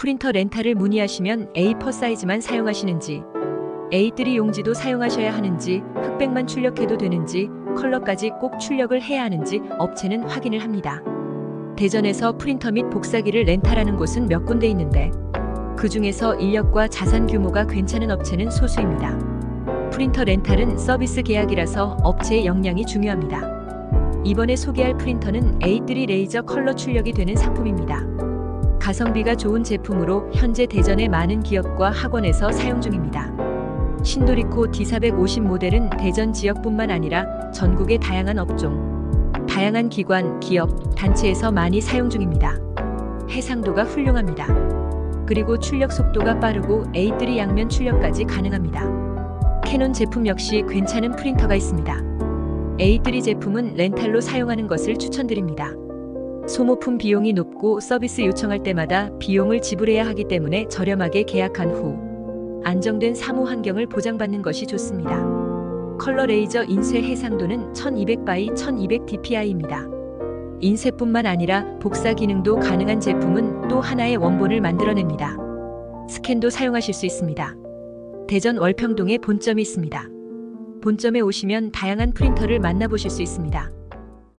프린터 렌탈을 문의하시면 A4 사이즈만 사용하시는지, A3 용지도 사용하셔야 하는지, 흑백만 출력해도 되는지, 컬러까지 꼭 출력을 해야 하는지 업체는 확인을 합니다. 대전에서 프린터 및 복사기를 렌탈하는 곳은 몇 군데 있는데, 그 중에서 인력과 자산 규모가 괜찮은 업체는 소수입니다. 프린터 렌탈은 서비스 계약이라서 업체의 역량이 중요합니다. 이번에 소개할 프린터는 A3 레이저 컬러 출력이 되는 상품입니다. 가성비가 좋은 제품으로 현재 대전의 많은 기업과 학원에서 사용 중입니다. 신도리코 D450 모델은 대전 지역뿐만 아니라 전국의 다양한 업종, 다양한 기관, 기업, 단체에서 많이 사용 중입니다. 해상도가 훌륭합니다. 그리고 출력 속도가 빠르고 A3 양면 출력까지 가능합니다. 캐논 제품 역시 괜찮은 프린터가 있습니다. A3 제품은 렌탈로 사용하는 것을 추천드립니다. 소모품 비용이 높고 서비스 요청할 때마다 비용을 지불해야 하기 때문에 저렴하게 계약한 후 안정된 사무 환경을 보장받는 것이 좋습니다. 컬러 레이저 인쇄 해상도는 1200바이 1200 dpi입니다. 인쇄뿐만 아니라 복사 기능도 가능한 제품은 또 하나의 원본을 만들어냅니다. 스캔도 사용하실 수 있습니다. 대전 월평동에 본점이 있습니다. 본점에 오시면 다양한 프린터를 만나보실 수 있습니다.